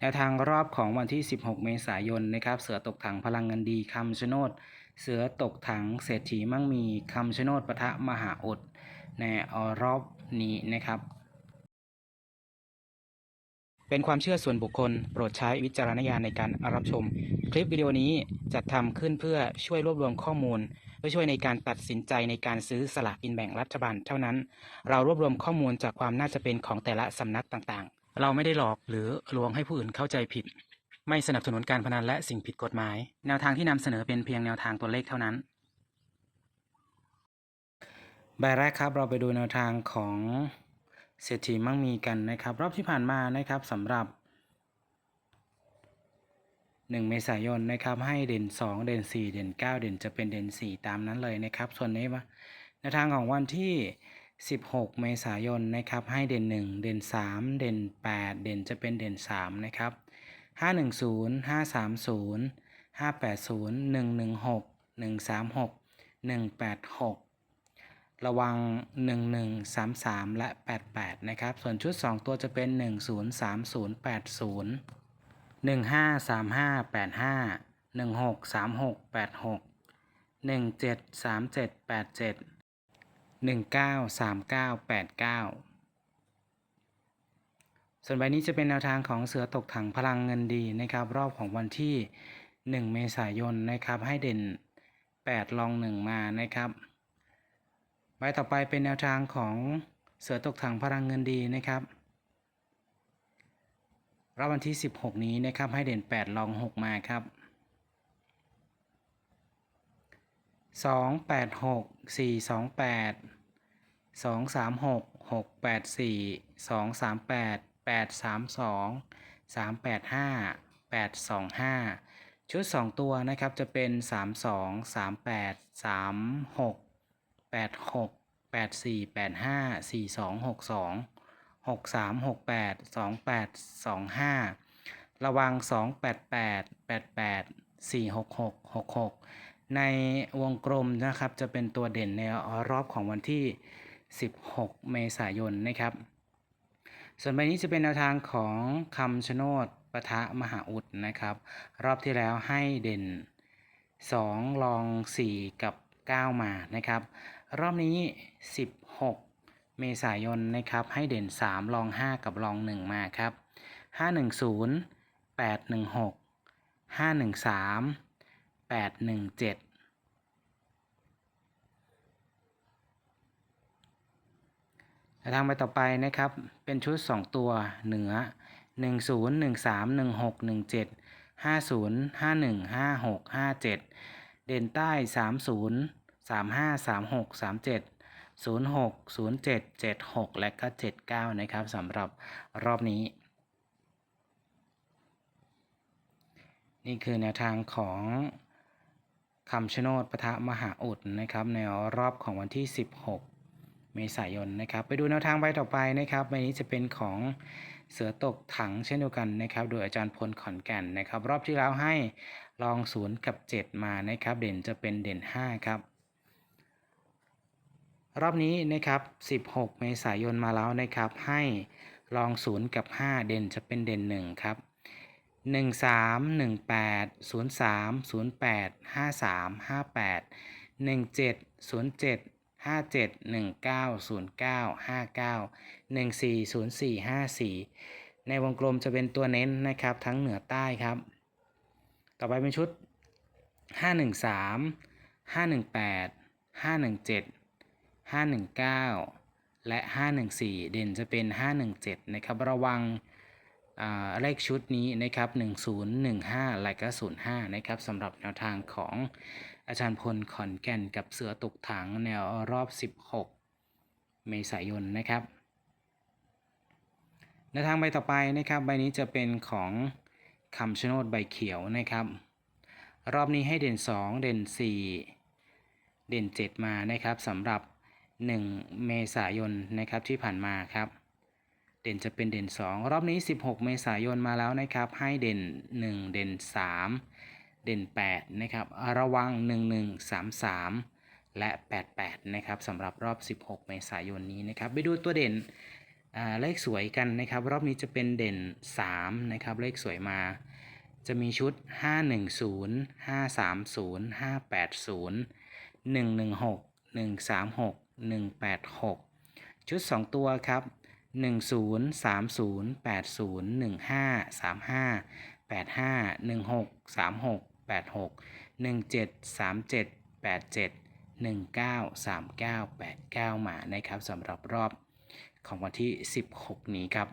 แนวทางรอบของวันที่ 16 เมษายนนะครับ เสือตกถังพลังเงินดีคำชะโนด เสือตกถังเศรษฐีมั่งมีคำชะโนดปะทะมหาอดในรอบนี้นะครับ เป็นความเชื่อส่วนบุคคล โปรดใช้วิจารณญาณในการรับชม คลิปวิดีโอนี้จัดทำขึ้นเพื่อช่วยรวบรวมข้อมูล เพื่อช่วยในการตัดสินใจในการซื้อสลากกินแบ่งรัฐบาลเท่านั้น เรารวบรวมข้อมูลจากความน่าจะเป็นของแต่ละสำนักต่างๆ เราไม่ได้หลอกหรือลวงให้ผู้อื่นเข้าใจผิด ไม่สนับสนุนการพนันและสิ่งผิดกฎหมาย แนวทางที่นำเสนอเป็นเพียงแนวทางตัวเลขเท่านั้น ใบแรกครับเราไปดูแนวทางของเศรษฐีมั่งมีกันนะครับ รอบที่ผ่านมานะครับสำหรับ 1 เมษายนนะครับ ให้เด่น 2 เด่น 4 เด่น 9 เด่นจะเป็นเด่น 4 ตามนั้นเลยนะครับ ส่วนนี้ว่าแนวทางของวันที่ 16 เมษายนนะครับให้เด่น 1 เด่น 3 เด่น 8 เด่นจะเป็นเด่น 3 นะครับ 510 530 580 116 136 186 ระวัง 1133 และ 88 นะครับ ส่วนชุด 2 ตัวจะเป็น 103080 153585 163686 173787 193989ส่วนใบนี้จะเป็นแนวทางของเสือตกถังพลังเงินดีนะครับ รอบของวันที่1เมษายนนะครับ ให้เด่น8ลอง1มานะครับใบต่อไปเป็นแนวทางของเสือตกถังพลังเงินดีนะครับรอบวันที่ 16 นี้นะครับให้เด่น 8 ลอง 6 มาครับ 2 8 6 4 2 8 2 3 6 6 8 4 2 3 8 8 3 2 3 8 5 8 2 5ชุด2ตัวนะครับจะเป็น3 2 3 8 3 6 8 6 8 4 8 5 4 2 6 2 6 3 6 8 2 8 2 5ระวัง2 8 8 8 8 4 6 6 6 6 ในวงกลมนะครับจะเป็นตัวเด่นในรอบของวันที่ 16 เมษายนนะครับ ส่วนใบนี้จะเป็นแนวทางของคำชะโนดปะทะมหาอุดนะครับ รอบที่แล้วให้เด่น 2 ลอง 4 กับ 9 มานะครับ รอบนี้ 16 เมษายนนะครับ ให้เด่น 3 ลอง 5 กับลอง 1 มาครับ 510 816 513 817ทางไปต่อไปนะครับ เป็นชุด 2 ตัวเหนือ 10 13 16 17 50 51 56 57 เด่นใต้ 30 35 36 37 06 07 76 และก็ 79 นะครับสำหรับรอบนี้ นี่คือแนวทางของ คำชะโนดปะทะมหาอุดนะครับในรอบของวันที่ 16 เมษายนนะครับ ไปดูแนวทางใบต่อไปนะครับใบนี้จะเป็นของเสือตกถังเช่นเดียวกันนะครับ โดยอาจารย์พลขอนแก่นนะครับ รอบที่แล้วให้ลอง0กับ 7 มานะครับ เด่นจะเป็นเด่น 5 ครับ รอบนี้นะครับ 16 เมษายนมาแล้วนะครับ ให้ลอง0กับ 5 เด่นจะเป็นเด่น 1 ครับ 1 3 1 8 0 3 0 8 5 3 5 8 1 7 0 7 5 7 1 9 0 9 5 9 1 4 0 4 5 4ในวงกลมจะเป็นตัวเน้นนะครับทั้งเหนือใต้ครับ ต่อไปเป็นชุด513 518 517 519และ 514 เด่นจะเป็น 517 นะครับ ระวัง เลขชุดนี้นะครับ1015และก็05นะครับสำหรับแนวทางของอาจารย์พลขอนแก่นกับเสือตกถังแนวรอบ 16 เมษายนนะครับแนวทางใบต่อไปนะครับใบนี้จะเป็นของคำชะโนดใบเขียวนะครับ รอบนี้ให้เด่น 2 เด่น 4 เด่น 7 มานะครับสำหรับ 1 เมษายนนะครับที่ผ่านมาครับ เด่นจะเป็นเด่น 2 รอบนี้ 16 เมษายนมาแล้วนะครับ ให้เด่น 1 เด่น 3 เด่น 8 นะครับ ระวัง 1133 และ 88 นะครับสำหรับรอบ 16 เมษายนนี้นะครับ ไปดูตัวเด่นเลขสวยกันนะครับ รอบนี้จะเป็นเด่น 3 นะครับ เลขสวยมา จะมีชุด 510 530 580 116 136 186 ชุด 2 ตัวครับ 10 30 80 15 35 85 16 36 86 17 37 87 19 39 89 มานะครับสำหรับรอบของวันที่ 16 นี้ครับ